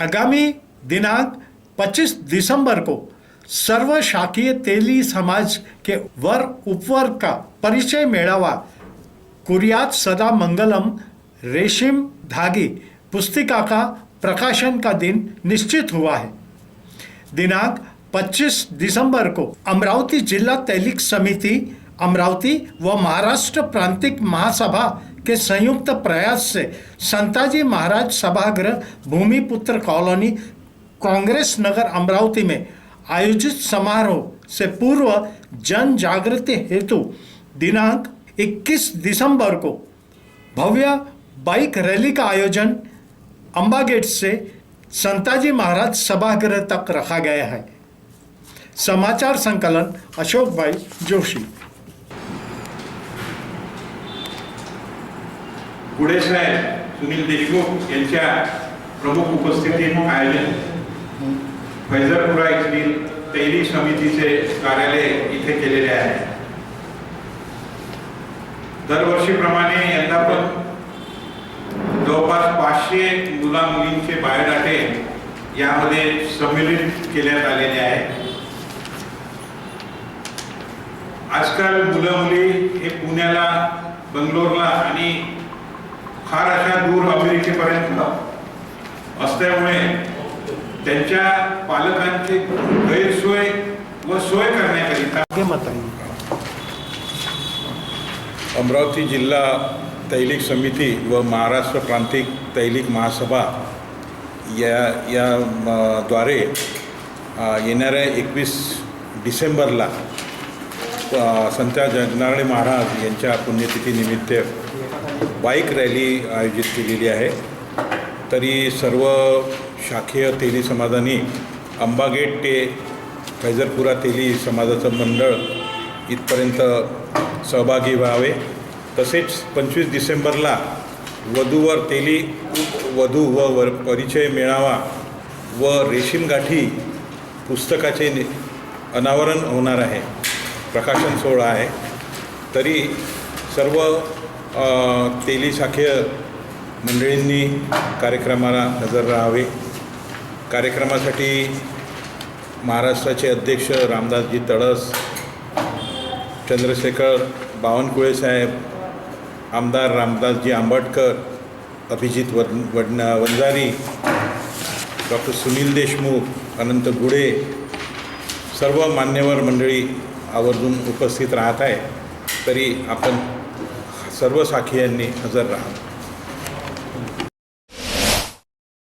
आगामी दिनांक 25 दिसंबर को सर्व शाखीय तेली समाज के वर उपवर्ग का परिचय मेळावा कुरियात सदा मंगलम रेशिम धागी पुस्तिका का प्रकाशन का दिन निश्चित हुआ है। दिनांक 25 दिसंबर को अमरावती जिला तैलिक समिति, अमरावती व महाराष्ट्र प्रांतिक महासभा के संयुक्त प्रयास से संताजी महाराज सभागृह, भूमिपुत्र कॉलोनी, कांग्रेस नगर अमरावती में आयोजित समारोह से पूर्व जन जागृति हेतु दिनांक 21 दिसंबर को भव्य बाइक रैली का आयोजन अम्बा गेट से संताजी महाराज सभागृह तक रखा गया है। समाचार संकलन अशोक भाई जोशी। पुढे साहेब सुनील देशमुख यांच्या प्रमुख उपस्थितीत आयोजन. फैजरपुरा येथील तैरी समितीचे कार्यालय इथे केलेले आहे. दरवर्षीप्रमाणे यंदा पण जवळपास पाचशे मुला मुलींचे बायोडाटे यामध्ये संमिलित केल्यात आलेले आहे. आजकाल मुलं मुली हे पुण्याला बंगलोरला आणि फार अशा दूर अमेरिकेपर्यंत असल्यामुळे त्यांच्या पालकांची गैरसोय व सोय करण्याकरिता अमरावती जिल्हा तैलिक समिती व महाराष्ट्र प्रांतिक तैलिक महासभा या या म, द्वारे येणाऱ्या एकवीस डिसेंबरला संत जगनाळे महाराज यांच्या पुण्यतिथीनिमित्त बाईक रॅली आयोजित केलेली आहे. तरी सर्व शाखीय तेली समाजानी अंबागेट ते फैजरपुरा तेली समाजाचं मंडळ इथपर्यंत सहभागी व्हावे. तसेच पंचवीस डिसेंबरला वधूवर तेली वधू व वर परिचय मेळावा व रेशीमगाठी पुस्तकाचे नि- अनावरण होणार आहे. प्रकाशन सोहळा आहे. तरी सर्व तेली शाखीय मंडळींनी कार्यक्रमाला हजर राहावे. कार्यक्रमासाठी महाराष्ट्राचे अध्यक्ष रामदासजी तळस चंद्रशेखर बावनकुळे साहेब आमदार रामदासजी आंबटकर अभिजित वन वडन वंजारी डॉक्टर सुनील देशमुख अनंत गुडे सर्व मान्यवर मंडळी आवर्जून उपस्थित राहत आहे तरी आपण सर्व साखियांनी हजर राहावं